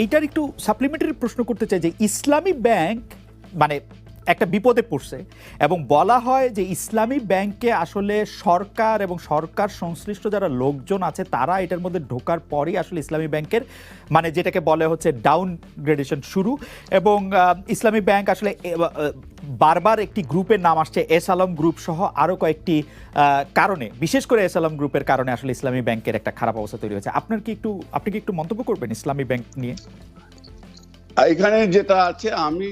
এইটার একটু সাপ্লিমেন্টারি প্রশ্ন করতে চাই যে ইসলামী ব্যাংক মানে একটা বিপদে পড়ছে। এবং বলা হয় যে ইসলামী ব্যাংকে আসলে সরকার এবং সরকার সংশ্লিষ্ট যারা লোকজন আছে, তারা এটার মধ্যে ঢোকার পরই আসলে ইসলামী ব্যাংকের মানে যেটাকে বলে হচ্ছে ডাউন গ্রেডেশন শুরু। এবং ইসলামী ব্যাংক আসলে বারবার একটি গ্রুপের নাম আসছে, এস আলম গ্রুপ সহ আরও কয়েকটি কারণে। বিশেষ করে এস আলম গ্রুপের কারণে আসলে ইসলামী ব্যাংকের একটা খারাপ অবস্থা তৈরি হয়েছে। আপনার কি একটু, আপনি কি একটু মন্তব্য করবেন ইসলামী ব্যাংক নিয়ে? এখানে যেটা আছে, আমি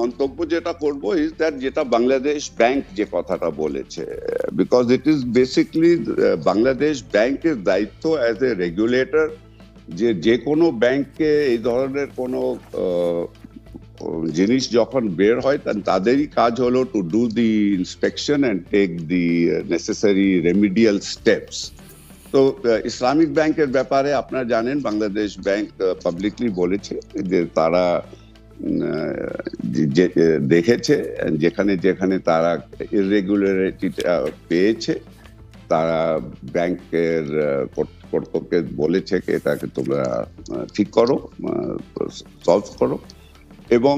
মন্তব্য যেটা করব ইজ দ্যাট যেটা বাংলাদেশ ব্যাংক যে কথাটা বলেছে because it is basically Bangladesh ব্যাংকের দায়িত্ব অ্যাজ এ রেগুলেটর যে যে কোনো ব্যাংকে এই ধরনের কোনো জিনিস যখন বের হয় তাদেরই কাজ হলো to do the inspection and take the necessary remedial steps তো ইসলামিক ব্যাংকের ব্যাপারে আপনারা জানেন, বাংলাদেশ ব্যাংক পাবলিকলি বলেছে যে তারা দেখেছে, যেখানে যেখানে তারা ইরেগুলারিটি পেয়েছে, তারা ব্যাংকের কর্তৃপক্ষকে বলেছে যে এটাকে তোমরা ঠিক করো সলভ করো। এবং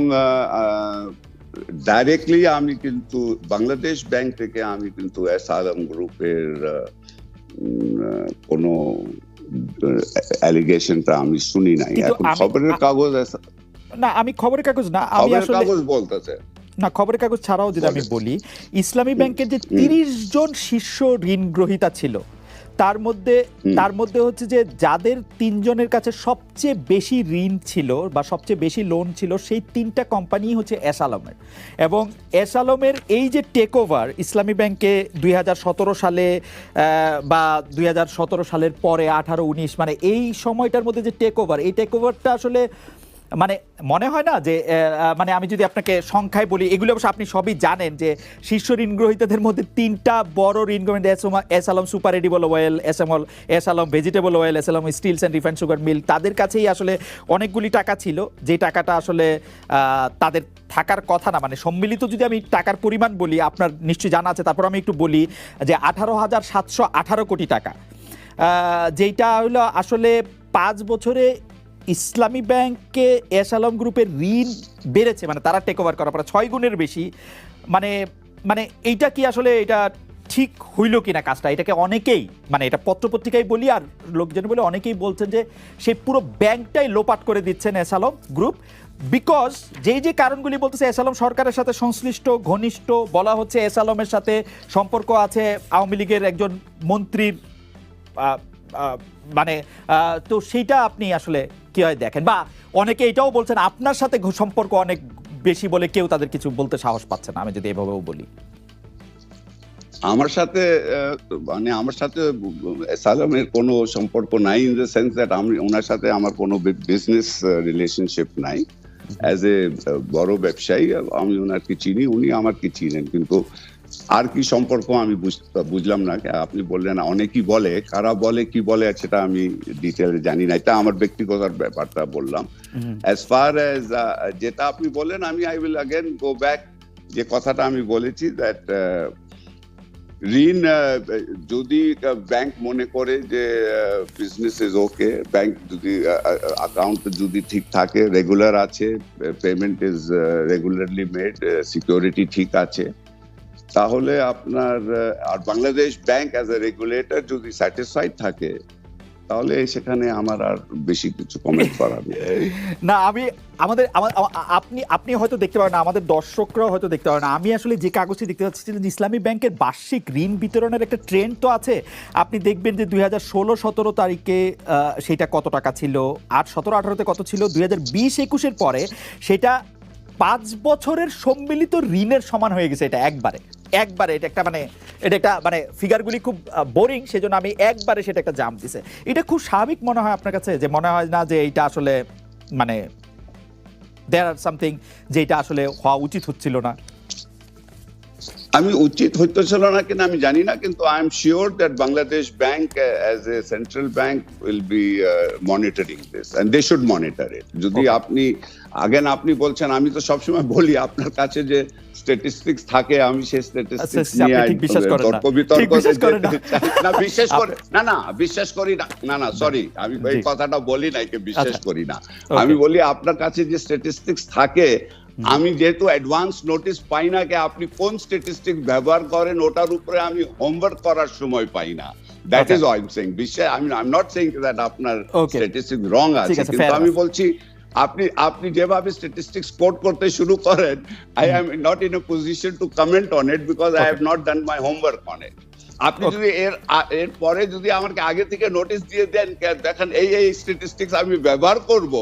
ডাইরেক্টলি আমি কিন্তু বাংলাদেশ ব্যাংক থেকে আমি কিন্তু এস আলম গ্রুপের কোনো অ্যালিগেশনটা আমি শুনি নাই। এখন খবরের কাগজ না আমি খবরের কাগজ না আমি আসলে কাগজ বলতেছে। না খবরের কাগজ ছাড়াও যদি আমি বলি ইসলামী ব্যাংকের যে তিরিশ জন শীর্ষ ঋণ গ্রহীতা ছিল তার মধ্যে তার মধ্যে হচ্ছে যে যাদের তিনজনের কাছে সবচেয়ে বেশি ঋণ ছিল বা সবচেয়ে বেশি লোন ছিল সেই তিনটা কোম্পানি হচ্ছে এস আলমের। এবং এস আলমের এই যে টেক ওভার ইসলামী ব্যাংকে দুই হাজার সতেরো সালে বা দুই হাজার সতেরো সালের পরে আঠারো উনিশ মানে এই সময়টার মধ্যে যে টেক ওভার এই টেক ওভারটা আসলে মানে মনে হয় না যে মানে আমি যদি আপনাকে সংখ্যায় বলি, এগুলো অবশ্য আপনি সবই জানেন যে শীর্ষ ঋণ গ্রহীতাদের মধ্যে তিনটা বড় ঋণ গ্রহীতা S Alam super edible oil, S M S Alam vegetable oil, S Alam steels and refined sugar mill, তাদের কাছেই আসলে অনেকগুলি টাকা ছিল। যে টাকাটা আসলে তাদের থাকার কথা না মানে সম্মিলিত যদি আমি টাকার পরিমাণ বলি, আপনার নিশ্চয়ই জানা আছে, তারপর আমি একটু বলি যে আঠারো হাজার সাতশো আঠারো কোটি টাকা। যেইটা হলো আসলে পাঁচ বছরে ইসলামী ব্যাংকে এস আলম গ্রুপের ঋণ বেড়েছে মানে তারা টেক ওভার করার পরে ছয় গুণের বেশি। মানে মানে এইটা কি আসলে এটা ঠিক হইল কিনা কাজটা? এটাকে অনেকেই মানে এটা পত্রপত্রিকায় বলি আর লোকজন বলে অনেকেই বলছেন যে সেই পুরো ব্যাংকটাই লোপাট করে দিচ্ছেন এস আলম গ্রুপ। বিকজ যেই যে কারণগুলি বলতেছে, এস আলম সরকারের সাথে সংশ্লিষ্ট, ঘনিষ্ঠ, বলা হচ্ছে এস আলমের সাথে সম্পর্ক আছে আওয়ামী লীগের একজন মন্ত্রীর মানে তো সেইটা আপনি আসলে কি হয় দেখেন? বা অনেকে এটাও বলছেন আপনার সাথে সম্পর্ক অনেক বেশি বলে কেউ তাদের কিছু বলতে সাহস পাচ্ছে না আমি যদি এভাবেও বলি। আমার সাথে মানে আমার সাথে সালামের কোনো সম্পর্ক নাই ইন দ্য সেন্স দ্যাট আমি ওনার সাথে আমার কোনো বিজনেস রিলেশনশিপ নাই. অ্যাজ এ বড় ব্যবসায়ী আমি ওনাকে চিনি উনি আমাকে চিনেন। কিন্তু আর কি সম্পর্ক আমি বুঝলাম না। আপনি বললেন অনেকেই বলে কারা বলে কি বলে সেটা আমি ডিটেলে জানি না। এটা আমার ব্যক্তিগত ব্যাপারটা বললাম। অ্যাজ ফার অ্যাজ যেটা আপনি বলেন আমি I will again go back যে কথাটা আমি বলেছি দ্যাট ঋণ যদি ব্যাংক মনে করে যে বিজনেস ইজ ওকে ব্যাংক যদি অ্যাকাউন্ট যদি ঠিক থাকে রেগুলার আছে payment is regularly made security ঠিক আছে তাহলে আপনার আর Bangladesh bank as a regulator যদি স্যাটিসফাইড থাকে তাহলে সেখানে আমার আর বেশি কিছু কমেন্ট করার না আমি আমাদের আমা- আমা- আপনি আপনি হয়তো দেখতে পারেন না আমাদের দর্শকরাও হয়তো দেখতে পারেন না। আমি আসলে যে কাগজটি দেখতে পাচ্ছি যে ইসলামী ব্যাংকের বার্ষিক ঋণ বিতরণের একটা ট্রেন্ড তো আছে। আপনি দেখবেন যে দুই হাজার ষোলো সতেরো তারিখে সেটা কত টাকা ছিল? আট সতেরো আঠারোতে কত ছিল? দুই হাজার বিশ একুশের পরে সেটা পাঁচ বছরের সম্মিলিত ঋণের সমান হয়ে গেছে এটা একবারে। একবারে এটা একটা মানে এটা একটা মানে ফিগারগুলি খুব বোরিং সেজন্য আমি একবারে সেটা একটা জাম্প দিছে। এটা খুব স্বাভাবিক মনে হয় আপনার কাছে যে মনে হয় না যে এইটা আসলে মানে দেয়ার আর সামথিং যে এটা আসলে হওয়া উচিত হচ্ছিল না? আমি উচিত হইতেছিল না কিনা আমি জানি না কিন্তু I am sure that Bangladesh bank as a central bank will be monitoring this and they should monitor it যদি আপনি আগেন আপনি বলছেন আমি তো সবসময় বলি আপনার কাছে যে স্ট্যাটিস্টিক্স থাকে আমি সেই স্ট্যাটিস্টিক্স আচ্ছা, নিয়ে আপনি ঠিক বিশ্বাস করেন না। তর্ক বিতর্ক না। না বিশ্বাস করে না না বিশ্বাস করি না না না সরি আমি এই কথাটা বলি নাই যে বিশ্বাস আচ্ছা। করি না আমি বলি আপনার কাছে যে স্ট্যাটিস্টিক্স থাকে আমি যেহেতু অ্যাডভান্স নোটিস পাই না কি আপনি কোন স্ট্যাটিস্টিক্স ব্যবহার করেন ওটার উপরে আমি হোমওয়ার্ক করার সময় পাই না that. Is I am saying বিশ্বাস আমি I am not saying that আপনার. স্ট্যাটিস্টিক্স রং আছে, কিন্তু আমি বলছি আপনি আপনি যেভাবে স্ট্যাটিস্টিক্স কোট করতে শুরু করেন I am not in a position to comment on it because I have not done my homework on it আপনি যদি এর এর পরে যদি আমাকে আগে থেকে নোটিশ দিয়ে দেন দেখেন এই এই স্ট্যাটিস্টিক্স আমি ব্যবহার করব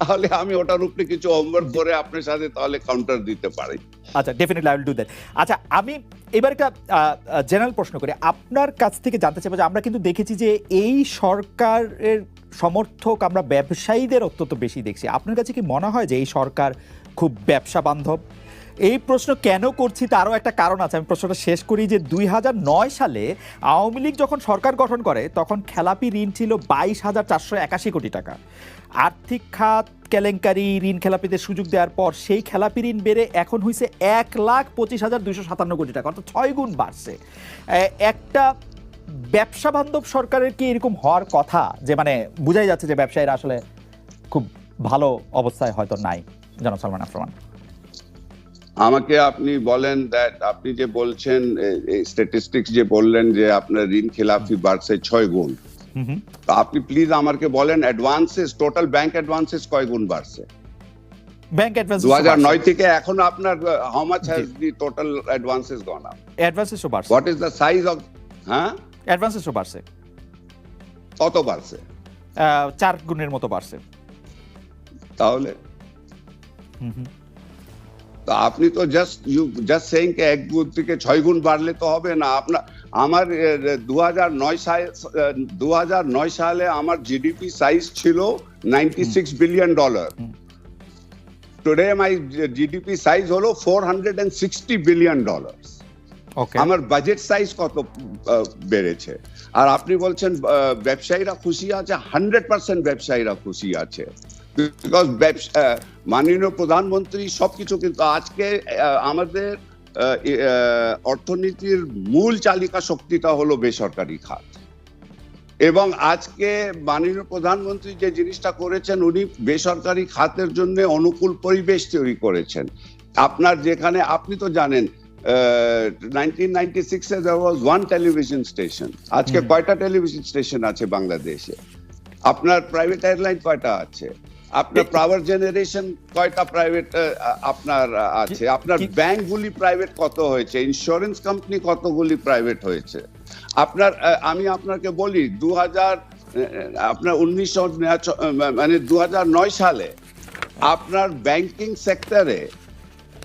তাহলে আমি ওটার উপরে কিছু হোমওয়ার্ক করে আপনার সাথে তাহলে কাউন্টার দিতে পারি। আচ্ছা definitely I will do that আচ্ছা আমি এবার একটা জেনারেল প্রশ্ন করি। আপনার কাছ থেকে জানতে চাইব যে আমরা কিন্তু দেখেছি যে এই সরকারের সমর্থক আমরা ব্যবসায়ীদের অত্যন্ত বেশি দেখছি। আপনার কাছে কি মনে হয় যে এই সরকার খুব ব্যবসা বান্ধব? এই প্রশ্ন কেন করছি তারও একটা কারণ আছে। আমি প্রশ্নটা শেষ করি যে দুই হাজার নয় সালে আওয়ামী লীগ যখন সরকার গঠন করে, তখন খেলাপি ঋণ ছিল বাইশ হাজার চারশো একাশি কোটি টাকা। আর্থিক খাত, কেলেঙ্কারি, ঋণ খেলাপিদের সুযোগ দেওয়ার পর সেই খেলাপি ঋণ বেড়ে এখন হয়েছে এক লাখ পঁচিশ হাজার দুইশো সাতান্ন কোটি টাকা, অর্থাৎ ছয় গুণ বাড়ছে। একটা ব্যবসা বান্ধব সরকারের কি এরকম হওয়ার কথা? যে মানে বোঝাই যাচ্ছে যে ব্যবসায়ীরা আসলে খুব ভালো অবস্থায় হয়তো নাই জনাব সালমান আফরমান। আমাকে আপনি বলেন দ্যাট আপনি যে বলছেন স্ট্যাটিস্টিক্স যে বললেন যে আপনার ঋণ খেলাফি বাড়ছে ছয় গুণ। তো আপনি প্লিজ আমাকে বলেন অ্যাডভান্সেস টোটাল ব্যাংক অ্যাডভান্সেস কয় গুণ বাড়ছে? ব্যাংক অ্যাডভান্স দু হাজার নয় থেকে এখন আপনার how much has the total advances gone up অ্যাডভান্সেসও বাড়ছে। What is the size of হ্যাঁ? অ্যাডভান্সেসও বাড়ছে। কত বাড়ছে? চার গুণের মতো বাড়ছে। তাহলে? তো আপনি তো জাস্ট ইউ জাস্ট সেইং কে এক গুণ থেকে ছয় গুণ বাড়লে তো হবে না। আপনার আমার দু হাজার নয় সালে দু হাজার নয় সালে আমার জিডিপি সাইজ ছিল ninety six billion dollar. Today my GDP size হলো four hundred and sixty billion dollar আমার বাজেট সাইজ কত বেড়েছে? আর আপনি বলছেন ব্যবসায়ীরা খুশি আছে হান্ড্রেড পার্সেন্ট ব্যবসায়ীরা খুশি আছে। বিকজ মাননীয় প্রধানমন্ত্রী সবকিছু কিন্তু আজকে আমাদের অর্থনীতির মূল চালিকা শক্তিটা হলো বেসরকারি খাত। এবং আজকে মাননীয় প্রধানমন্ত্রী যে জিনিসটা করেছেন, উনি বেসরকারি খাতের জন্য অনুকূল পরিবেশ তৈরি করেছেন। আপনার যেখানে, আপনি তো জানেন ওয়াজ ওয়ান টেলিভিশন স্টেশন আজকে কয়টা টেলিভিশন স্টেশন আছে বাংলাদেশে? আপনার প্রাইভেট এয়ারলাইন কয়টা আছে? আপনার পাওয়ার জেনারেশন কয়টা প্রাইভেট আপনার আছে? আপনার ব্যাংকগুলি প্রাইভেট কত হয়েছে? ইন্স্যুরেন্স কোম্পানি কতগুলি প্রাইভেট হয়েছে? আপনার আমি আপনাকে বলি দু হাজার আপনার উনিশশো মানে দু নয় সালে আপনার ব্যাংকিং সেক্টরে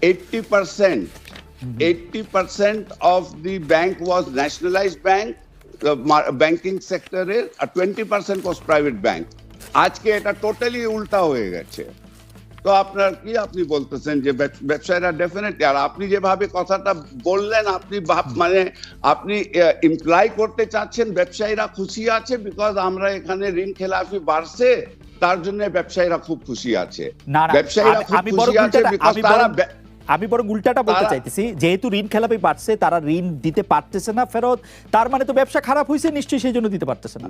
eighty percent eighty percent of the bank was nationalised bank banking সেক্টরের আর twenty percent was private bank আজকে এটা টোটালি উল্টা হয়ে গেছে। তো আপনার কি আপনি বলতেছেন যে ব্যব- ব্যবসায়ীরা ডেফিনেটলি আর আপনি যেভাবে কথাটা বললেন আপনি ভাব মানে আপনি ইমপ্লাই করতে চাচ্ছেন ব্যবসায়ীরা খুশি আছে বিকজ আমরা এখানে ঋণ খেলাফি বাড়ছে তার জন্য ব্যবসায়ীরা খুব খুশি আছে। ব্যবসায়ীরা খুব খুশি আছে বিকজ তারা আমি বরং উল্টাটা বলতে চাইতেছি যেহেতু ঋণ খেলাপি বাড়ছে তারা ঋণ দিতে পারতেছে না ফেরত। তার মানে তো ব্যবসা খারাপ হয়েছে নিশ্চয়ই সেই জন্য দিতে পারতেছে না।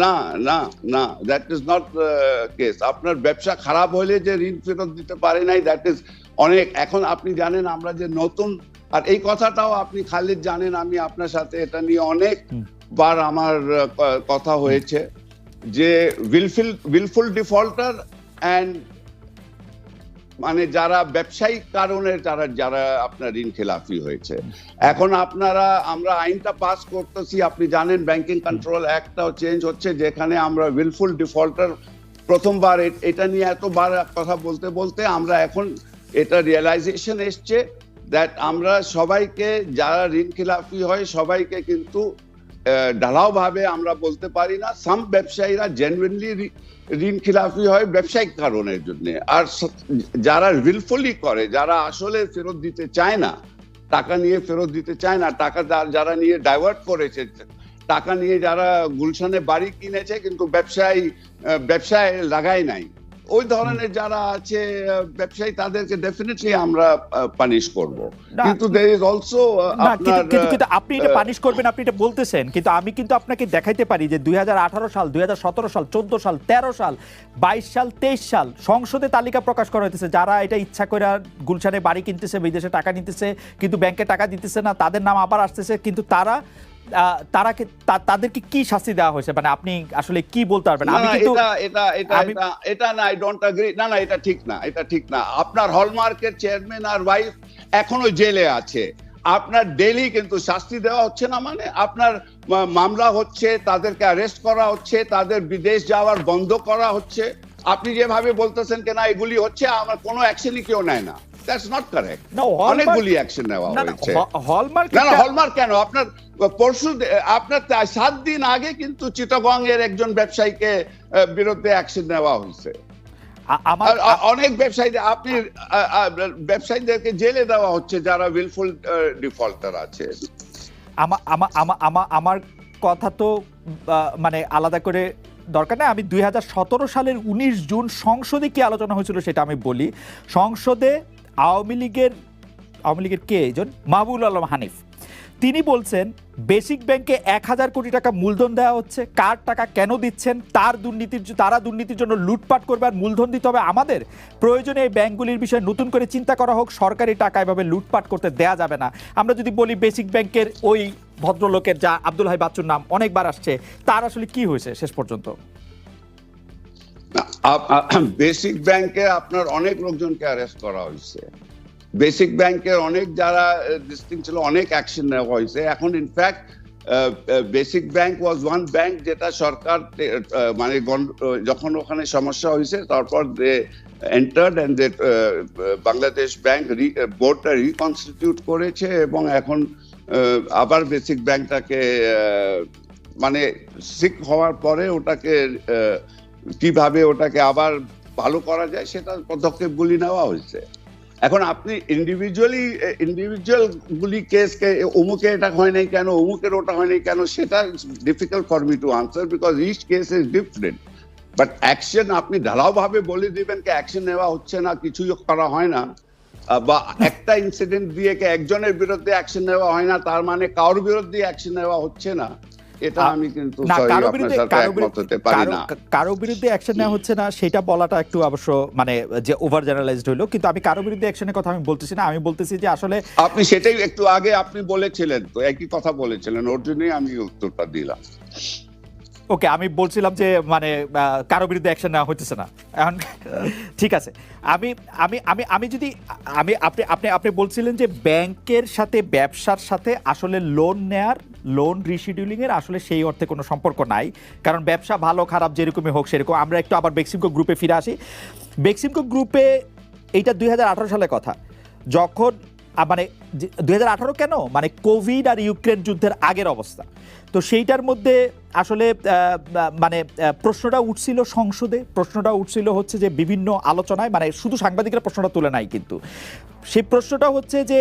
না না না দ্যাট ইজ নট কেস আপনার ব্যবসা খারাপ হলে যে ঋণ ফেরত দিতে পারে নাই দ্যাট ইজ অনেক। এখন আপনি জানেন আমরা যে নতুন আর এই কথাটাও আপনি খালিদ জানেন আমি আপনার সাথে এটা নিয়ে অনেক বার আমার কথা হয়েছে। যে উইলফুল উইলফুল ডিফল্টার অ্যান্ড মানে যারা ব্যবসায়িক কারণে তারা, যারা আপনার ঋণ খেলাফি হয়েছে। এখন আপনারা, আমরা আইনটা পাস করতেছি, আপনি জানেন ব্যাংকিং কন্ট্রোল অ্যাক্টটাও চেঞ্জ হচ্ছে, যেখানে আমরা উইলফুল ডিফল্টার প্রথমবার এটা নিয়ে এতবার কথা বলতে বলতে আমরা এখন এটা রিয়েলাইজেশন এসছে দ্যাট আমরা সবাইকে, যারা ঋণ খেলাফি হয়, সবাইকে কিন্তু ঢালাও ভাবে আমরা বলতে পারি না সাম ব্যবসায়ীরা জেনুইনলি ঋণ খিলাফি হয় ব্যবসায়িক কারণের জন্য। আর যারা উইলফুলি করে, যারা আসলে ফেরত দিতে চায় না, টাকা নিয়ে ফেরত দিতে চায় না, টাকা যারা নিয়ে ডাইভার্ট করেছে, টাকা নিয়ে যারা গুলশানে বাড়ি কিনেছে, কিন্তু ব্যবসায়ী ব্যবসায় লাগায় নাই। ওই ধরনের যারা আছে ব্যবসায়ী তাদেরকে ডেফিনেটলি আমরা পানিশ করব। কিন্তু দের ইজ অলসো আপনার কিন্তু আপনি এটা পানিশ করবেন আপনি এটা বলতেছেন কিন্তু আমি কিন্তু আপনাকে দেখাইতে পারি যে দুই হাজার আঠারো সাল দুই হাজার সতেরো সাল চোদ্দ সাল তেরো সাল বাইশ সাল তেইশ সাল সংসদে তালিকা প্রকাশ করা হইতেছে যারা এটা ইচ্ছা করে গুলশানে বাড়ি কিনতেছে বিদেশে টাকা নিতেছে কিন্তু ব্যাংকে টাকা দিতেছে না তাদের নাম আবার আসতেছে কিন্তু তারা আহ, তারাকে তা- তাদেরকে কি শাস্তি দেওয়া হয়েছে? মানে আপনি আসলে কি বলতে পারবেন? আমি কিন্তু এটা এটা এটা এটা এটা না আই ডোন্ট এগ্রি না না এটা ঠিক না এটা ঠিক না। আপনার হলমার্কের চেয়ারম্যান আর ওয়াইফ এখনও জেলে আছে। আপনার ডেলি কিন্তু শাস্তি দেওয়া হচ্ছে না মানে আপনার মামলা হচ্ছে তাদেরকে অ্যারেস্ট করা হচ্ছে তাদের বিদেশ যাওয়ার বন্ধ করা হচ্ছে। আপনি যেভাবে বলতেছেন কেনা এগুলি হচ্ছে আমার কোনো অ্যাকশনই কেউ নেয় না। দ্যাটস নট কারেক্ট অনেকগুলি অ্যাকশন নেওয়া হয়েছে। হলমার্ক না হলমার্ক কেন? আপনার পরশু আপনার সাত দিন আগে কিন্তু চিটাগং এর একজন ব্যবসায়ীকে বিরুদ্ধে অ্যাকশন নেওয়া হয়েছে। অনেক ব্যবসায়ীদের আপনি ব্যবসায়ীদেরকে জেলে দেওয়া হচ্ছে যারা উইলফুল ডিফল্টার আছে। আমা- আমা- আমা- আমা- আমার কথা তো মানে আলাদা করে দরকার নেই। আমি দুই হাজার সতেরো সালের উনিশ জুন সংসদে কি আলোচনা হয়েছিল সেটা আমি বলি। সংসদে আওয়ামী লীগের আওয়ামী লীগের কে? একজন মাহবুল আলম হানিফ। তিনি বলছেন, বেসিক ব্যাংকে এক হাজার কোটি টাকা মূলধন দেওয়া হচ্ছে, কার টাকা কেন দিচ্ছেন, তার দুর্নীতির তারা দুর্নীতির জন্য লুটপাট করবে আর মূলধন দিতে হবে আমাদের? প্রয়োজনে এই ব্যাংকগুলির বিষয়ে নতুন করে চিন্তা করা হোক, সরকারি টাকা এভাবে লুটপাট করতে দেয়া যাবে না। আমরা যদি বলি বেসিক ব্যাংকের ওই ভদ্রলোকের যা আব্দুল হাই বাচ্চুর নাম অনেকবার আসছে, তার আসলে কি হয়েছে শেষ পর্যন্ত? বেসিক ব্যাংকে আপনার অনেক লোকজনকে অ্যারেস্ট করা হয়েছে। বেসিক ব্যাংকের অনেক যারা ডিস্টিং ছিল, অনেক অ্যাকশন নেওয়া হয়েছে। এখন in fact basic bank was one bank যেটা সরকার মানে যখন ওখানে সমস্যা হয়েছে, তারপর they entered and they Bangladesh bank বোর্ডটা রিকনস্টিটিউট করেছে এবং এখন আবার বেসিক ব্যাংকটাকে মানে সিক হওয়ার পরে ওটাকে কীভাবে ওটাকে আবার ভালো করা যায় সেটা পদক্ষেপগুলি নেওয়া হয়েছে। এখন আপনি ইন্ডিভিজুয়ালি ইন্ডিভিজুয়াল গুলি কেসকে অমুকে এটা হয় নাই কেন, অমুকের ওটা হয় নাই কেন, সেটা difficult for me to answer because each case is different but action আপনি ঢালাও ভাবে বলে দিবেন কি অ্যাকশন নেওয়া হচ্ছে না, কিছুই করা হয় না। বা একটা ইনসিডেন্ট দিয়ে একজনের বিরুদ্ধে অ্যাকশন নেওয়া হয় না, তার মানে কারোর বিরুদ্ধে অ্যাকশন নেওয়া হচ্ছে না। এটা আমি কিন্তু কারও বিরুদ্ধে অ্যাকশন নেওয়া হচ্ছে না সেটা বলাটা একটু অবশ্য মানে যে ওভার জেনারেলাইজড হইল কিন্তু আমি কারও বিরুদ্ধে অ্যাকশনের কথা আমি বলতেছি না আমি বলতেছি যে আসলে আপনি সেটাই একটু আগে আপনি বলেছিলেন তো একই কথা বলেছিলেন ওর জন্যই আমি উত্তরটা দিলাম। ওকে আমি বলছিলাম যে মানে কারও বিরুদ্ধে অ্যাকশন নেওয়া হইতেছে না। এখন ঠিক আছে। আমি আমি আমি আমি যদি, আমি, আপনি আপনি আপনি বলছিলেন যে ব্যাংকের সাথে, ব্যবসার সাথে আসলে লোন নেয়ার লোন রিশিডিউলিংয়ের আসলে সেই অর্থে কোনো সম্পর্ক নাই। কারণ ব্যবসা ভালো, খারাপ যেরকমই হোক সেরকম। আমরা একটু আবার বেক্সিমকো গ্রুপে ফিরে আসি। বেক্সিমকো গ্রুপে এইটা দুই হাজার আঠেরো সালের কথা। যখন মানে দু হাজার আঠারো কেন? মানে কোভিড আর ইউক্রেন যুদ্ধের আগের অবস্থা। তো সেইটার মধ্যে আসলে মানে প্রশ্নটা উঠছিল সংসদে। প্রশ্নটা উঠছিল হচ্ছে যে বিভিন্ন আলোচনায় মানে শুধু সাংবাদিকরা প্রশ্নটা তুলে নাই কিন্তু। সেই প্রশ্নটা হচ্ছে যে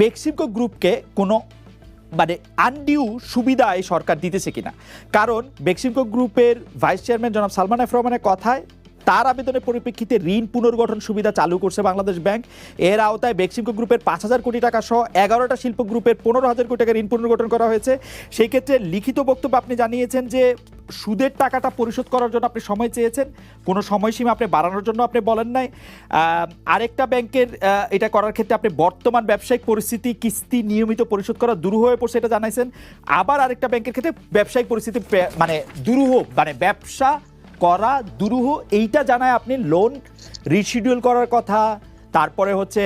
বেক্সিমকো গ্রুপকে কোনো মানে আনডিউ সুবিধা এই সরকার দিতেছে কিনা? কারণ বেক্সিমকো গ্রুপের ভাইস চেয়ারম্যান জনাব সালমান এফ রহমানের কথায় তার আবেদনের পরিপ্রেক্ষিতে ঋণ পুনর্গঠন সুবিধা চালু করছে বাংলাদেশ ব্যাংক। এর আওতায় বেক্সিমকো গ্রুপের পাঁচ হাজার কোটি টাকা সহ এগারোটা শিল্প গ্রুপের পনেরো হাজার কোটি টাকা ঋণ পুনর্গঠন করা হয়েছে। সেই ক্ষেত্রে লিখিত বক্তব্য আপনি জানিয়েছেন যে, সুদের টাকাটা পরিশোধ করার জন্য আপনি সময় চেয়েছেন। কোনো সময়সীমা আপনি বাড়ানোর জন্য আপনি বলেন নাই। আরেকটা ব্যাংকের এটা করার ক্ষেত্রে আপনি বর্তমান ব্যবসায়িক পরিস্থিতি, কিস্তি নিয়মিত পরিশোধ করা দুরূহ হয়ে পড়ছে এটা জানাইছেন। আবার আরেকটা ব্যাংকের ক্ষেত্রে ব্যবসায়িক পরিস্থিতি মানে দুরূহ মানে ব্যবসা করা দুরূহ এইটা জানায় আপনি লোন রিশিডিউল করার কথা তারপরে হচ্ছে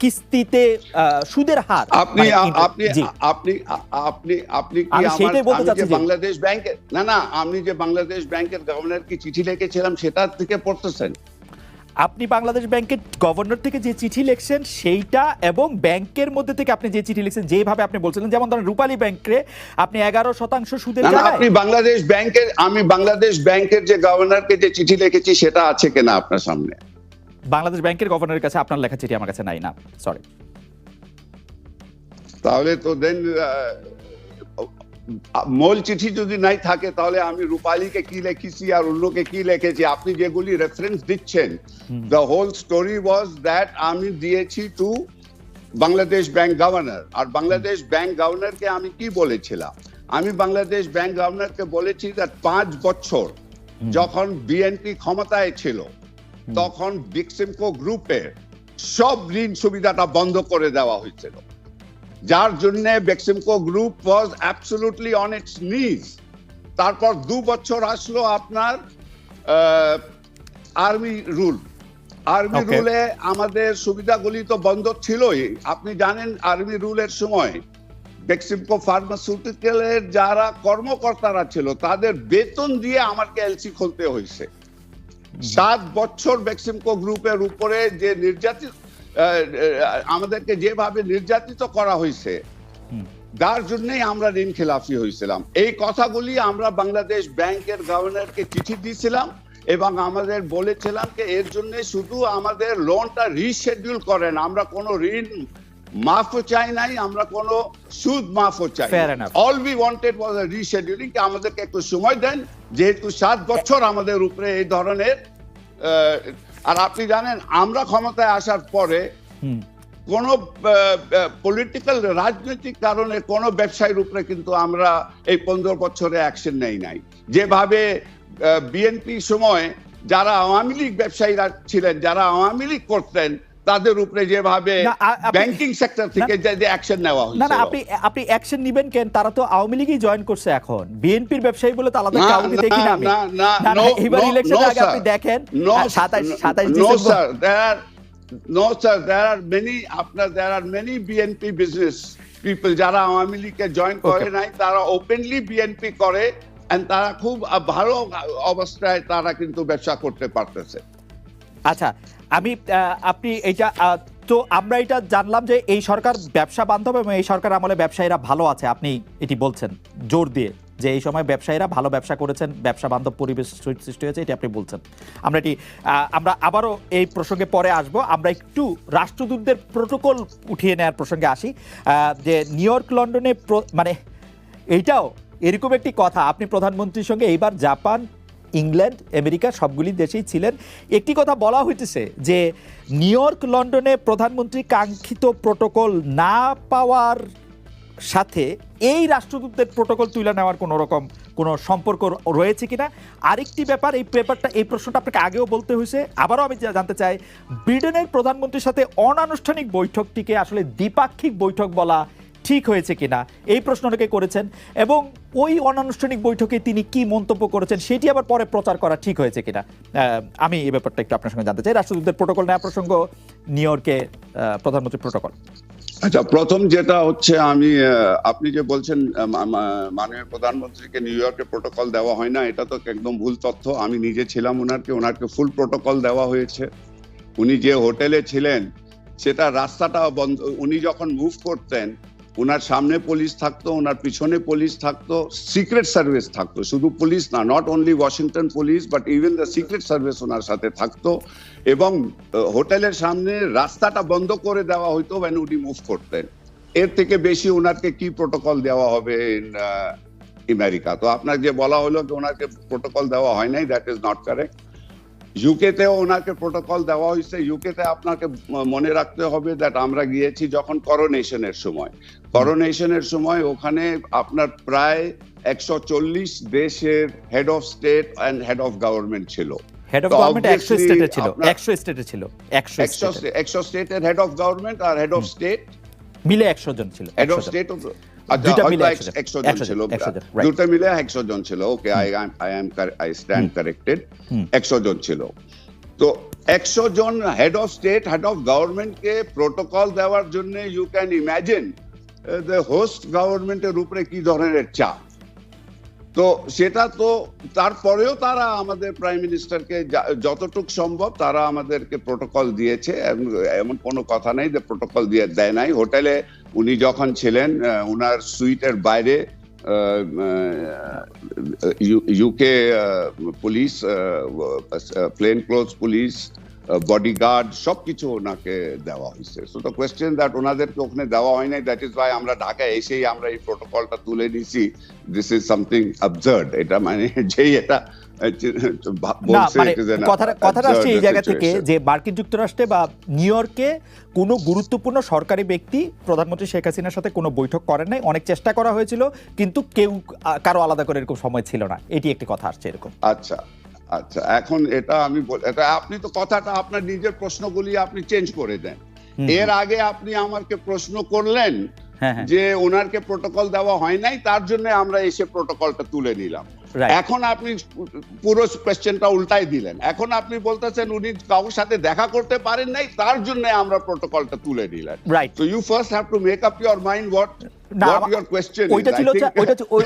কিস্তিতে সুদের হার। আপনি মানে আপনি আপনি আপনি আপনি কি বাংলাদেশ ব্যাংকের না না আমি যে বাংলাদেশ ব্যাংকের গভর্নর কি চিঠি লিখেছিলাম সেটা থেকে পড়তেছেন। আপনি বাংলাদেশ ব্যাংকের গভর্নর থেকে যে চিঠি লিখছেন সেইটা এবং ব্যাংকের মধ্যে থেকে আপনি যে চিঠি লিখছেন যেভাবে আপনি বলছিলেন যেমন ধরেন রূপালী ব্যাংকে আপনি এগারো শতাংশ জায়গায় আপনি বাংলাদেশ ব্যাংকের আমি বাংলাদেশ ব্যাংকের যে গভর্নরকে যে চিঠি লিখেছি সেটা আছে কিনা আপনার সামনে? বাংলাদেশ ব্যাংকের গভর্নরের কাছে আপনার লেখা চিঠি আমার কাছে নাই না সরি তাহলে তো দেন মূল চিঠি যদি নাই থাকে তাহলে আমি রূপালীকে কি লিখেছি আর অন্যকে কি লিখেছি? আপনি যেগুলি রেফারেন্স দিচ্ছেন the whole story was that আমি দিয়েছি টু বাংলাদেশ ব্যাংক গভর্নর আর বাংলাদেশ ব্যাংক গভর্নরকে আমি কি বলেছিলাম? আমি বাংলাদেশ ব্যাংক গভর্নরকে বলেছি that পাঁচ বছর যখন বিএনপি ক্ষমতায় ছিল তখন বিক্সিমকো গ্রুপের সব ঋণ সুবিধাটা বন্ধ করে দেওয়া হয়েছিল। যার জন্য Beximco group was absolutely on its নিজ তারপর দু বছর আসলো আপনার আর্মি রুল আর্মি রুলে আমাদের সুবিধাগুলি তো বন্ধ ছিলই। আপনি জানেন আর্মি রুলের সময় বেক্সিমকো ফার্মাসিউটিক্যালের যারা কর্মকর্তারা ছিল তাদের বেতন দিয়ে আমাকে এলসি খুলতে হয়েছে। সাত বছর বেক্সিমকো গ্রুপের উপরে যে নির্যাতিত আমাদেরকে যেভাবে নির্যাতিত করা হয়েছে। যার জন্যই আমরা ঋণ খেলাফি হয়েছিলাম এই কথাগুলি আমরা বাংলাদেশ ব্যাংকের গভর্নরকে চিঠি দিয়েছিলাম এবং আমাদের বলেছিলাম যে এর জন্য শুধু আমাদের লোনটা রিশেডিউল করেন আমরা কোনো ঋণ মাফও চাই নাই আমরা কোনো সুদ মাফও চাই. All we wanted was rescheduling আমাদেরকে একটু সময় দেন যেহেতু সাত বছর আমাদের উপরে এই ধরনের আর আপনি জানেন আমরা ক্ষমতায় আসার পরে কোন পলিটিক্যাল রাজনৈতিক কারণে কোন ব্যবসায়ীর উপরে কিন্তু আমরা এই পনেরো বছরে অ্যাকশন নেই নাই। যেভাবে বিএনপি সময় যারা আওয়ামী লীগ ব্যবসায়ীরা ছিলেন যারা আওয়ামী লীগ করতেন তাদের উপরে যেভাবে না, ব্যাংকিং সেক্টর থেকে যে- অ্যাকশন নেওয়া না না আপনি আপনি অ্যাকশন নিবেন কেন? তারা তো আওয়ামী লীগই জয়েন করছে এখন। বিএনপির ব্যবসায়ী বলে তো আলাদা না, কাউকে দেখি না আমি। না, না, না, না, এবার no, আগে আপনি দেখেন No, সাতাইশ সাতাইশ no, December no, sir. There are many. আপনার there are many BNP business people যারা আওয়ামী লীগে জয়েন করে নাই তারা ওপেনলি বিএনপি করে and তারা খুব ভালো অবস্থায় তারা কিন্তু ব্যবসা করতে পারতেছে। আচ্ছা আমি আপনি এইটা তো আমরা এটা জানলাম যে এই সরকার ব্যবসা বান্ধব এবং এই সরকার আমলে ব্যবসায়ীরা ভালো আছে, আপনি এটি বলছেন, জোর দিয়ে যে এই সময় ব্যবসায়ীরা ভালো ব্যবসা করেছেন, ব্যবসা বান্ধব পরিবেশ সৃষ্টি হয়েছে, এটি আপনি বলছেন। আমরা এটি আমরা আবারও এই প্রসঙ্গে পরে আসব, আমরা একটু রাষ্ট্রদূতদের প্রোটোকল উঠিয়ে নেওয়ার প্রসঙ্গে আসি যে নিউ ইয়র্ক, লন্ডনে মানে এইটাও এরকম একটি কথা, আপনি প্রধানমন্ত্রীর সঙ্গে এইবার জাপান ইংল্যান্ড, আমেরিকা সবগুলি দেশেই ছিলেন। একটি কথা বলা হইতেছে যে, নিউ ইয়র্ক, লন্ডনে প্রধানমন্ত্রী কাঙ্ক্ষিত প্রোটোকল না পাওয়ার সাথে এই রাষ্ট্রদূতদের প্রোটোকল তুলে নেওয়ার কোনো রকম কোনো সম্পর্ক রয়েছে কিনা? আরেকটি ব্যাপার, এই পেপারটা, এই প্রশ্নটা আপনাকে আগেও বলতে হয়েছে আবারও আমি জানতে চাই, ব্রিটেনের প্রধানমন্ত্রীর সাথে অনানুষ্ঠানিক বৈঠকটিকে আসলে দ্বিপাক্ষিক বৈঠক বলা ঠিক হয়েছে কিনা? এই প্রশ্ন অনেকে করেছেন এবং ওই অনানুষ্ঠানিক বৈঠকে তিনি কি মন্তব্য করেছেন সেটি আবার পরে প্রচার করা ঠিক হয়েছে কিনা? আমি এই ব্যাপারটা একটু আপনার সঙ্গে জানতে চাই। রাষ্ট্রদূতদের প্রোটোকল নেওয়া প্রসঙ্গ নিউ ইয়র্কে আহ, প্রধানমন্ত্রীর প্রোটোকল। আচ্ছা প্রথম যেটা হচ্ছে আমি আপনি যে বলছেন মাননীয় প্রধানমন্ত্রীকে নিউ ইয়র্কে প্রোটোকল দেওয়া হয় না এটা তো একদম ভুল তথ্য। আমি নিজে ছিলাম ওনারকে ওনারকে ফুল প্রোটোকল দেওয়া হয়েছে। উনি যে হোটেলে ছিলেন সেটা রাস্তাটা বন্ধ উনি যখন মুভ করতেন ওনার সামনে পুলিশ থাকতো, ওনার পিছনে পুলিশ থাকতো সিক্রেট সার্ভিস থাকতো। শুধু পুলিশ না not only Washington police but even the secret service ওনার সাথে থাকতো। এবং হোটেলের সামনে রাস্তাটা বন্ধ করে দেওয়া হইতো when উনি মুভ করতেন। এর থেকে বেশি ওনাকে কি প্রোটোকল দেওয়া হবে আমেরিকা তো আপনার যে বলা হলো যে ওনাকে প্রোটোকল দেওয়া হয় নাই দ্যাট ইজ নট কারেক্ট ইউকেতেও ওনাকে প্রোটোকল দেওয়া হয়েছে। ইউকেতে আপনাকে মনে রাখতে হবে দ্যাট আমরা গিয়েছি যখন করোনেশনের সময়। করোনেশনের সময় ওখানে আপনার প্রায় একশো চল্লিশ দেশের head of state and head of government ছিল। হেড অফ গভর্নমেন্ট স্টেটে ছিল। আপনার- একশো স্টেটে ছিল। একশো একশো state এ। একশো স্টেটের হেড অফ গভর্নমেন্ট আর হেড অফ স্টেট মিলে একশো জন ছিল হেড অফ 100। স্টেট একশো জন ছিল 100 জন, right. দুটো মিলে একশো জন ছিল okay I I am I stand corrected. একশো জন ছিল তো একশো জন head of state head of গভর্নমেন্টকে প্রোটোকল দেওয়ার জন্য you can imagine the host গভর্নমেন্টের উপরে কি ধরনের চাপ তো সেটা তো তারপরেও তারা আমাদের প্রাইম মিনিস্টারকে যতটুক সম্ভব তারা আমাদেরকে প্রোটোকল দিয়েছে এমন কোনো কথা নেই, যে প্রোটোকল দিয়ে দেয় নাই। হোটেলে উনি যখন ছিলেন উনার সুইটের বাইরে UK police plain cloth police bodyguard সবকিছু ওনাকে দেওয়া হয়েছে। সো দ্য কোয়েশ্চেন দ্যাট ওনাদেরকে ওখানে দেওয়া হয় নাই দ্যাট ইজ ওয়াই আমরা ঢাকায় এসেই আমরা এই প্রোটোকলটা তুলে নিছি। দিস ইজ সামথিং অবজার্ড এটা মানে যেই এটা মানে it is an কথাটা কথাটা আসছে এই জায়গা থেকে যে মার্কিন যুক্তরাষ্ট্রে বা নিউ ইয়র্কে কোনো গুরুত্বপূর্ণ সরকারি ব্যক্তি প্রধানমন্ত্রী শেখ হাসিনার সাথে কোনো বৈঠক করেন নাই। অনেক চেষ্টা করা হয়েছিল কিন্তু কেউ কারও আলাদা করে এরকম সময় ছিল না। এটি একটি কথা আসছে এরকম। আচ্ছা। আচ্ছা এখন এটা আমি এটা আপনি তো কথাটা আপনার নিজের প্রশ্নগুলি আপনি চেঞ্জ করে দেন। এর আগে আপনি আমাকে প্রশ্ন করলেন হ্যাঁ হ্যাঁ। যে ওনারকে প্রোটোকল দেওয়া হয় নাই তার জন্য আমরা এসে প্রোটোকলটা তুলে নিলাম। এখন আপনি পুরো কোয়েশ্চেনটা উল্টাই দিলেন। এখন আপনি বলতেছেন উনি কারোর সাথে দেখা করতে পারেন নাই তার জন্য আমরা প্রোটোকলটা তুলে নিলাম। Right you first have to make up your mind what না, what আমা- your question ওইটা ছিল ওইটা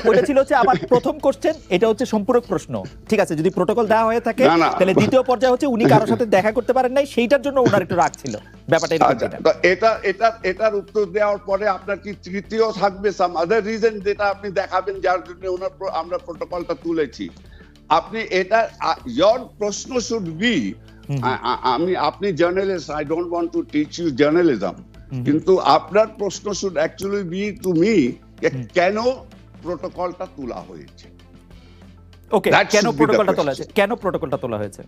ওইটা ছিল হচ্ছে আমার প্রথম কোশ্চেন এটা হচ্ছে সম্পূরক প্রশ্ন ঠিক আছে যদি প্রোটোকল দেওয়া হয়ে থাকে না, না। তাহলে দ্বিতীয় পর্যায়ে হচ্ছে উনি কারোর সাথে দেখা করতে পারেন নাই সেইটার জন্য ওনার একটু রাগ ছিল ব্যাপারটা এরকম আচ্ছা, কিনা? তো এটা এটা এটার উত্তর দেওয়ার পরে আপনার কি তৃতীয় থাকবে সাম আদার রিজন যেটা আপনি দেখাবেন যার জন্য ওনার আমরা প্রোটোকলটা তুলেছি আপনি এটা ইয়োর প্রশ্ন শুড বি আমি আপনি journalist I don't want to teach you journalism. কিন্তু আপনার প্রশ্ন should actually be to me কেন প্রোটোকলটা তোলা হয়েছে? ওকে কেন প্রোটোকলটা তোলা হয়েছে? কেন প্রোটোকলটা তোলা হয়েছে?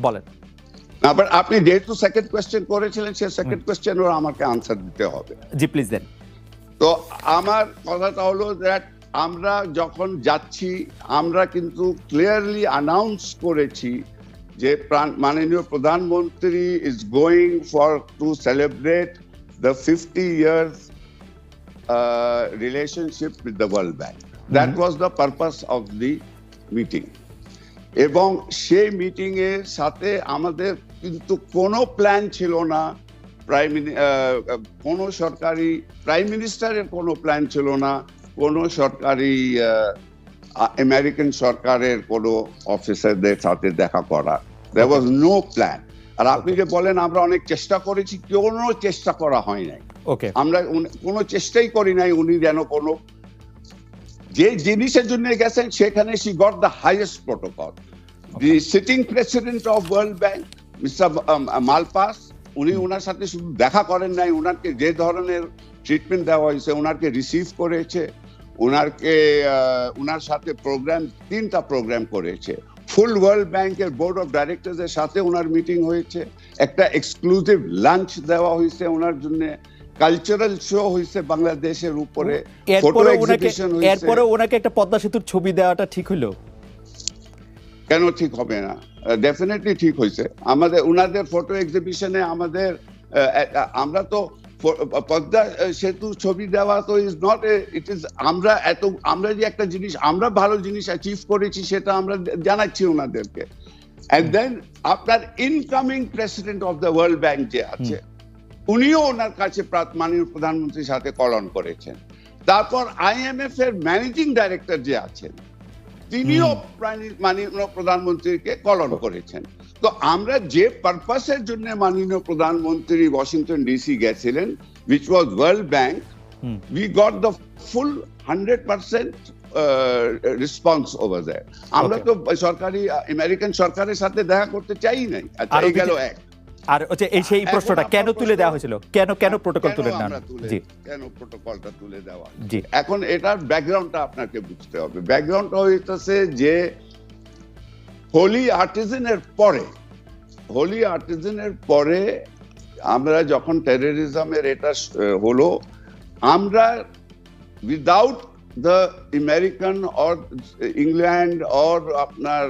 বলেন। আবার আপনি যেহেতু সেকেন্ড কোয়েশ্চেন করেছিলেন সে সেকেন্ড কোয়েশ্চেনের আমাকে আনসার দিতে হবে। জি প্লিজ দেন তো আমার কথাটা হলো দ্যাট আমরা যখন যাচ্ছি আমরা কিন্তু ক্লিয়ারলি অ্যানাউন্স করেছি যে প্রাণ- মাননীয় প্রধানমন্ত্রী is going for to celebrate the fifty years relationship with the World Bank that was the purpose of the meeting এবং সেই মিটিং এর সাথে আমাদের কিন্তু কোনো প্ল্যান ছিল না প্রাইম কোনো সরকারি প্রাইম মিনিস্টারের কোনো প্ল্যান ছিল না কোনো সরকারি আমেরিকান সরকারের কোনো অফিসারদের সাথে দেখা করা। দেয়ার ওয়াজ নো প্ল্যান আর আপনি যে বলেন আমরা অনেক চেষ্টা করেছি কোনো চেষ্টা করা হয় নাই। ওকে আমরা কোনো চেষ্টাই করি নাই উনি যেন কোনো যে জিনিসের জন্য গেছেন সেখানে she got the highest protocol the sitting president of World Bank mister Malpass উনি ওনার সাথে শুধু দেখা করেন নাই ওনাকে যে ধরনের ট্রিটমেন্ট দেওয়া হয়েছে ওনাকে রিসিভ করেছে ওনারকে ওনার সাথে প্রোগ্রাম তিনটা প্রোগ্রাম করেছে। ফুল ওয়ার্ল্ড ব্যাংকের বোর্ড অফ ডিরেক্টরদের সাথে ওনার মিটিং হয়েছে। একটা এক্সক্লুসিভ লাঞ্চ দেওয়া হয়েছে ওনার জন্য। কালচারাল শো হয়েছে বাংলাদেশের উপরে। ফটো এক্সিবিশন হয়েছে। এরপরে ওনাকে একটা পদ্মা সেতুর ছবি দেওয়াটা ঠিক হলো? কেন ঠিক হবে না? ডেফিনেটলি ঠিক হয়েছে। আমাদের ওনাদের ফটো এক্সিবিশনে আমাদের আমরা তো পদ্মা ছবি দেওয়া তো ইজ নট ইট ইজ আমরা এত আমরা যে একটা জিনিস আমরা ভালো জিনিস অ্যাচিভ করেছি সেটা আমরা জানাচ্ছি ওনাদেরকে। অ্যান্ড দেন আপনার incoming president of the World Bank যে আছে উনিও ওনার কাছে মাননীয় প্রধানমন্ত্রীর সাথে কলন করেছেন। তারপর আইএমএফ এর ম্যানেজিং ডাইরেক্টর যে আছেন তিনিও মাননীয় প্রধানমন্ত্রীকে কলন করেছেন। তো আমরা যে পারপাসের জন্য মাননীয় প্রধানমন্ত্রী ওয়াশিংটন ডিসি গেছিলেন which was World Bank we got the full hundred percent response over আমরা তো সরকারি আমেরিকান সরকারের সাথে দেখা করতে চাই নাই। আচ্ছা এই গেল এক। আর হচ্ছে এই সেই প্রশ্নটা কেন তুলে দেওয়া হয়েছিল? কেন কেন প্রোটোকল তুলে তুলে- জি। কেন প্রোটোকলটা তুলে দেওয়া জি। এখন এটার ব্যাকগ্রাউন্ডটা আপনাকে বুঝতে হবে। ব্যাকগ্রাউন্ডটা হইতেছে যে হোলি আর্টিজেনের পরে, হোলি আর্টিজেনের পরে আমরা যখন টেরোরিজমের এটা হলো, আমরা without the American or England or আপনার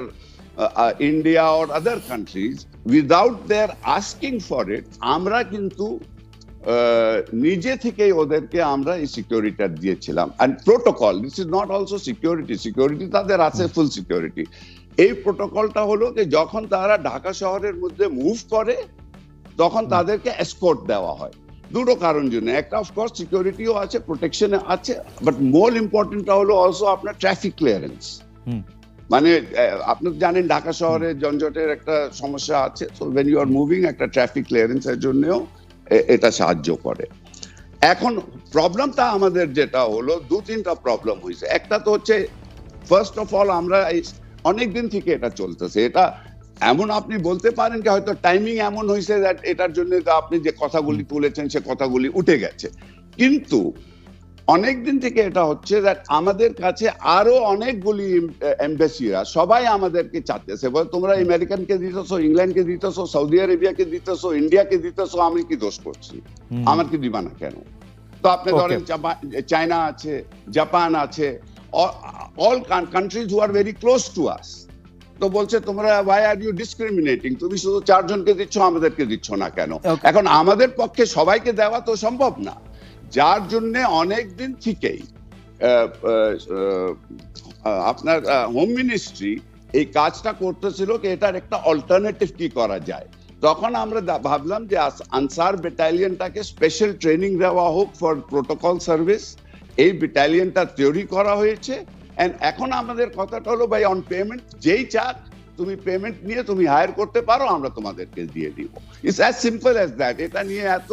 India or other countries without their asking for it আমরা কিন্তু নিজে থেকেই ওদেরকে আমরা এই সিকিউরিটিটা দিয়েছিলাম। And protocol this is not also security security তাদের আছে ফুল সিকিউরিটি এই প্রোটোকলটা হলো যে যখন তারা ঢাকা শহরের মধ্যে মুভ করে তখন তাদেরকে এসকোর্ট দেওয়া হয়। দুটো কারণ জন্য। একটা অফকোর্স সিকিউরিটিও আছে প্রোটেকশনে আছে বাট মোর ইম্পর্টেন্টটা হলো অলসো আপনার ট্রাফিক ক্লিয়ারেন্স মানে আপনি জানেন ঢাকা শহরে যানজটের একটা সমস্যা আছে so when you are moving একটা ট্রাফিক ক্লিয়ারেন্সের জন্যও এটা সাহায্য করে। এখন প্রবলেমটা আমাদের যেটা হলো দু তিনটা প্রবলেম হয়েছে। একটা তো হচ্ছে ফার্স্ট অফ অল আমরা এই অনেক দিন থেকে এটা চলতেছে। এটা এমন আপনি বলতে পারেন কি হয়তো টাইমিং এমন হয়েছে এটার জন্য আপনি যে কথাগুলি তুলেছেন সে কথাগুলি উঠে গেছে। কিন্তু অনেক দিন থেকে এটা হচ্ছে that আমাদের কাছে আরও অনেকগুলি এম্বাসিরা সবাই আমাদেরকে চাচ্ছে বলে তোমরা আমেরিকানকে দিতেছো ইংল্যান্ডকে দিতেছো সৌদি আরেবিয়াকে দিতেছো ইন্ডিয়াকে দিতেছো আমি কি দোষ করছি। আমার কি দিবা না কেন? তো আপনি ধরেন চায়না আছে জাপান আছে ক্লোজ টু আস তো বলছে তোমরা ওয়াই আর ইউ ডিসক্রিমিনেটিং তুমি শুধু চারজনকে দিচ্ছ আমাদেরকে দিচ্ছ না কেন? এখন আমাদের পক্ষে সবাইকে দেওয়া তো সম্ভব না। যার জন্য অনেক দিন থেকেই আপনার হোম মিনিস্ট্রি এই কাজটা করতেছিল কি এটার একটা অল্টারনেটিভ কি করা যায়। তখন আমরা ভাবলাম যে আনসার ব্যাটালিয়নটাকে স্পেশাল ট্রেনিং দেওয়া হোক ফর প্রোটোকল সার্ভিস এই ব্যাটালিয়নটা তৈরি করা হয়েছে। এখন আমাদের কথাটা হলো ভাই অন পেমেন্ট যেই চাক তুমি পেমেন্ট নিয়ে তুমি হায়ার করতে পারো আমরা তোমাদেরকে দিয়ে দিব। It's as simple as that এটা নিয়ে এত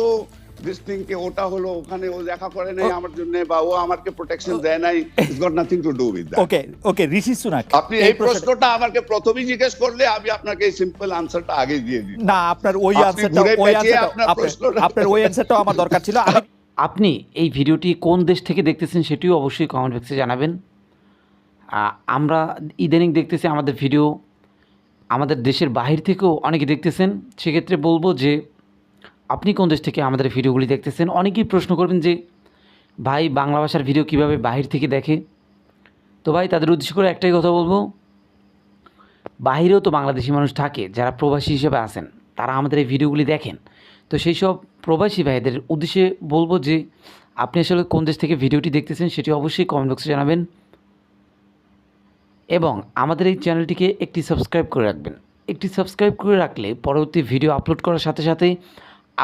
দিস কে ওটা হলো ওখানে ও দেখা করে নাই আমার জন্য বা ও আমাকে প্রোটেকশন দেয় নাই it's got nothing to do with that okay okay Rishi Sunak আপনি এই প্রশ্নটা আমাকে প্রথমেই জিজ্ঞেস করলে আমি আপনাকে এই সিম্পল আনসারটা আগে দিয়ে দিই না আপনার ওই আনসারটা ওই আনসারটা আপনার ওই আনসারটাও আমার দরকার ছিল। আমি আপনি এই ভিডিওটি কোন দেশ থেকে দেখতেছেন সেটিও অবশ্যই কমেন্ট বক্সে জানাবেন। আমরা ইদানিং দেখতেছি আমাদের ভিডিও আমাদের দেশের বাহির থেকেও অনেকে দেখতেছেন। সেক্ষেত্রে বলব যে, আপনি কোন দেশ থেকে আমাদের ভিডিওগুলি দেখতেছেন? অনেকেই প্রশ্ন করবেন যে, ভাই বাংলা ভাষার ভিডিও কীভাবে বাহির থেকে দেখে? তো ভাই, তাদের উদ্দেশ্য করে একটাই কথা বলব, বাহিরেও তো বাংলাদেশি মানুষ থাকে, যারা প্রবাসী হিসেবে আছেন, তারা আমাদের এই ভিডিওগুলি দেখেন। তো সেই সব প্রবাসী ভাইদের উদ্দেশ্যে বলব যে আপনি আসলে কোন দেশ থেকে ভিডিওটি দেখতেছেন সেটি অবশ্যই কমেন্ট বক্সে জানাবেন। এবং আমাদের এই চ্যানেলটিকে একটি সাবস্ক্রাইব করে রাখবেন। একটি সাবস্ক্রাইব করে রাখলে পরবর্তী ভিডিও আপলোড করার সাথে সাথে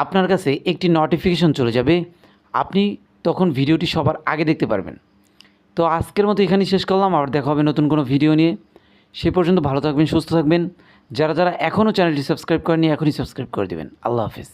আপনার কাছে একটি নোটিফিকেশন চলে যাবে। আপনি তখন ভিডিওটি সবার আগে দেখতে পারবেন। তো আজকের মতো এখানেই শেষ করলাম। আবার দেখা হবে নতুন কোনো ভিডিও নিয়ে। সে পর্যন্ত ভালো থাকবেন, সুস্থ থাকবেন। যারা যারা এখনও চ্যানেলটি সাবস্ক্রাইব করেনি এখনই সাবস্ক্রাইব করে দেবেন। আল্লাহ হাফিজ।